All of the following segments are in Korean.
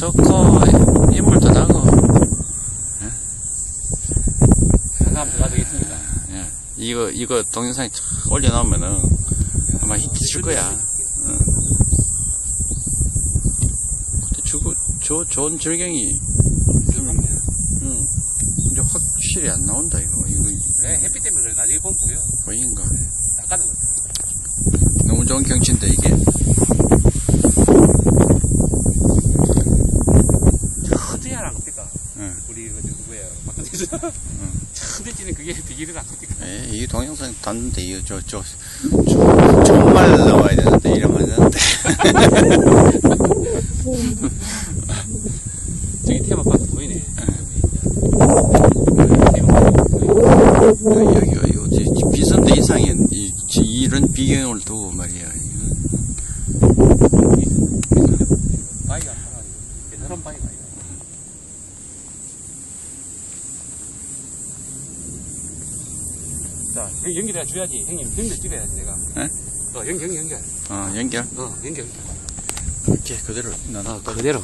좋고 인물도 나고 한번 들어가 되겠습니다. 예. 이거 이거 동영상 쫙 올려놓으면은 아마 히트 칠 거야. 응. 저거 저 좋은 절경이 좀 응. 이제 확실히 안 나온다 이거 이거 네, 햇빛 때문에. 나중에 보면 보여. 보인가? 그래. 너무 좋은 경치인데 이게 하나 응. 우리 그 누구야? 박근혜에서 처음 찌는 그게 되기는 않겁니까? 에, 이 동영상 닿는데 이거 저저 정말 나와야 되는데 이러면 안 되는데 저기 테마파크 보이네. 여기 여기 어디 비선대 이상의 이, 지- 이런 비경을 두고 말이야 이거 바위가 하나, 대사람 바위가 아니야. 자, 여기 연결해 줘야지. 형님, 연결 찍어야지, 내가. 에? 어, 연결, 연결, 연결. 어 연결 어, 연결. 이렇게 그대로 나 어, 그대로.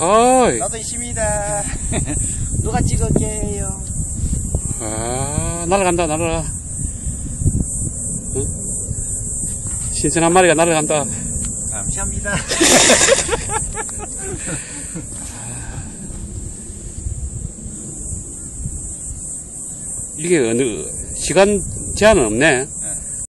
어이. 나도 있습니다. 누가 찍을게요. 아, 날아간다, 날아가. 응? 신선 한 마리가 날아간다. 감사합니다. 이게 어느, 시간 제한은 없네.